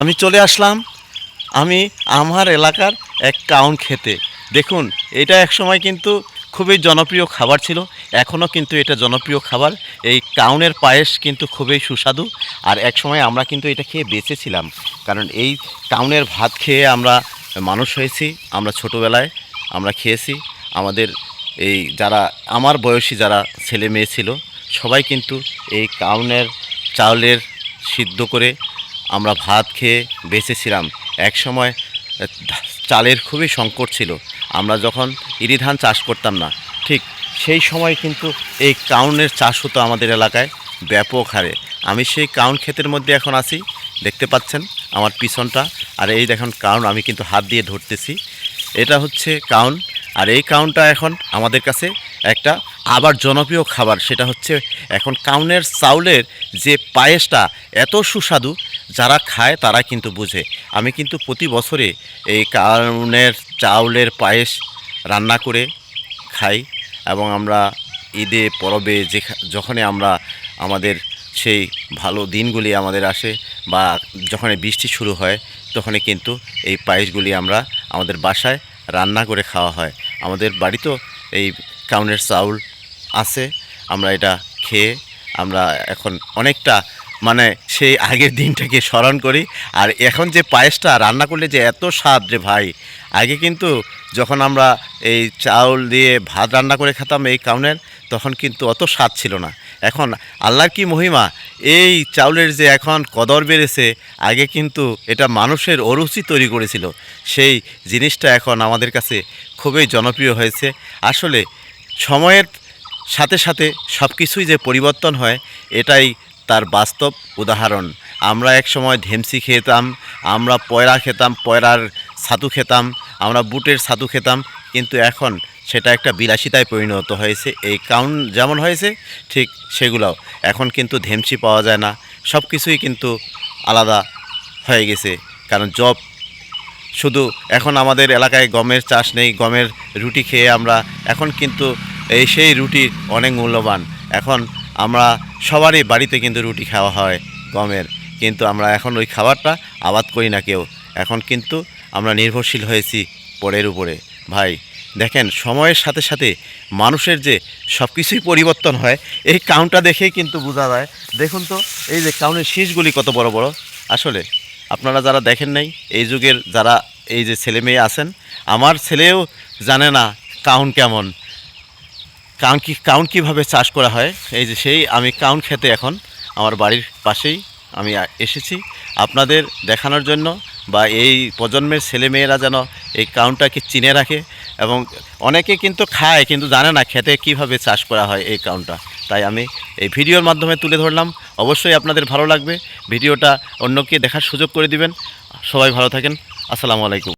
আমি চলে আসলাম। আমি আমার এলাকার এক কাউন খেতে। দেখুন, এটা এক সময় কিন্তু খুবই জনপ্রিয় খাবার ছিল। এখনও কিন্তু এটা জনপ্রিয় খাবার। এই কাউনের পায়েস কিন্তু খুবই সুস্বাদু। আর এক সময় আমরা কিন্তু এটা খেয়ে বেঁচেছিলাম। কারণ এই কাউনের ভাত খেয়ে আমরা মানুষ হয়েছি। আমরা ছোটোবেলায় আমরা খেয়েছি। আমাদের এই যারা, আমার বয়সী যারা ছেলে মেয়ে ছিল, সবাই কিন্তু এই কাউনের চাউলের সিদ্ধ করে আমরা ভাত খেয়ে বেঁচেছিলাম। এক সময়, চালের খুবই সংকট ছিল। আমরা যখন ইরি ধান চাষ করতাম না, ঠিক সেই সময় কিন্তু এই কাউনের চাষ হতো আমাদের এলাকায় ব্যাপক হারে। আমি সেই কাউন ক্ষেতের মধ্যে এখন আছি, দেখতে পাচ্ছেন আমার পিছনটা। আর এই দেখুন কাউন, আমি কিন্তু হাত দিয়ে ধরতেছি। এটা হচ্ছে কাউন। আর এই কাউনটা এখন আমাদের কাছে একটা আবার জনপ্রিয় খাবার। সেটা হচ্ছে এখন কাউনের চাউলের যে পায়েসটা, এত সুস্বাদু যারা খায় তারা কিন্তু বুঝে। আমি কিন্তু প্রতি বছরে এই কাউনের চাউলের পায়েস রান্না করে খাই এবং আমরা ঈদে, পরবে যে যখনই আমরা আমাদের সেই ভালো দিনগুলি আমাদের আসে বা যখন বৃষ্টি শুরু হয়, তখনই কিন্তু এই পায়েসগুলি আমরা আমাদের বাসায় রান্না করে খাওয়া হয়। আমাদের বাড়িতেও এই কাউনের চাউল আছে, আমরা এটা খেয়ে আমরা এখন অনেকটা মানে সেই আগের দিনটাকে স্মরণ করি। আর এখন যে পায়েসটা রান্না করলে যে এত স্বাদ রে ভাই। আগে কিন্তু যখন আমরা এই চাউল দিয়ে ভাত রান্না করে খেতাম এই কাউনের, তখন কিন্তু অত স্বাদ ছিল না। এখন আল্লাহর কি মহিমা, এই চাউলের যে এখন কদর বেড়েছে, আগে কিন্তু এটা মানুষের অরুচি তৈরি করেছিল। সেই জিনিসটা এখন আমাদের কাছে খুবই জনপ্রিয় হয়েছে। আসলে সময়ের সাথে সাথে সব কিছুই যে পরিবর্তন হয়, এটাই তার বাস্তব উদাহরণ। আমরা এক সময় ধেমসি খেতাম, আমরা পয়রা খেতাম, পয়রার ছাতু খেতাম, আমরা বুটের ছাতু খেতাম, কিন্তু এখন সেটা একটা বিলাসিতায় পরিণত হয়েছে। এই কাউন যেমন হয়েছে, ঠিক সেগুলোও। এখন কিন্তু ধেমসি পাওয়া যায় না। সব কিছুই কিন্তু আলাদা হয়ে গেছে। কারণ জব, শুধু এখন আমাদের এলাকায় গমের চাষ নেই, গমের রুটি খেয়ে আমরা এখন কিন্তু এই সেই রুটি অনেক মূল্যবান। এখন আমরা সবারই বাড়িতে কিন্তু রুটি খাওয়া হয় গমের। কিন্তু আমরা এখন ওই খাবারটা আবাদ করি না কেউ। এখন কিন্তু আমরা নির্ভরশীল হয়েছি পরের উপরে। ভাই, দেখেন, সময়ের সাথে সাথে মানুষের যে সব কিছুই পরিবর্তন হয়, এই কাউনটা দেখেই কিন্তু বোঝা যায়। দেখুন তো, এই যে কাউনের শীষগুলি কত বড় বড়। আসলে, আপনারা যারা দেখেন নাই, এই যুগের যারা এই যে ছেলে মেয়ে আছেন, আমার ছেলেও জানে না কাউন কেমন। কাউন কি, কাউন কীভাবে চাষ করা হয়? এই যে সেই, আমি কাউন খেতে এখন আমার বাড়ির পাশেই আমি এসেছি। আপনাদের দেখানোর জন্য বা এই প্রজন্মের ছেলেমেয়েরা যেন এই কাউনটাকে চিনে রাখে এবং অনেকে কিন্তু খায় কিন্তু জানে না খেতে কীভাবে চাষ করা হয় এই কাউনটা। তাই আমি এই ভিডিওর মাধ্যমে তুলে ধরলাম। অবশ্যই আপনাদের ভালো লাগবে। ভিডিওটা অন্যকে দেখার সুযোগ করে দিবেন। সবাই ভালো থাকেন। আসসালামু আলাইকুম।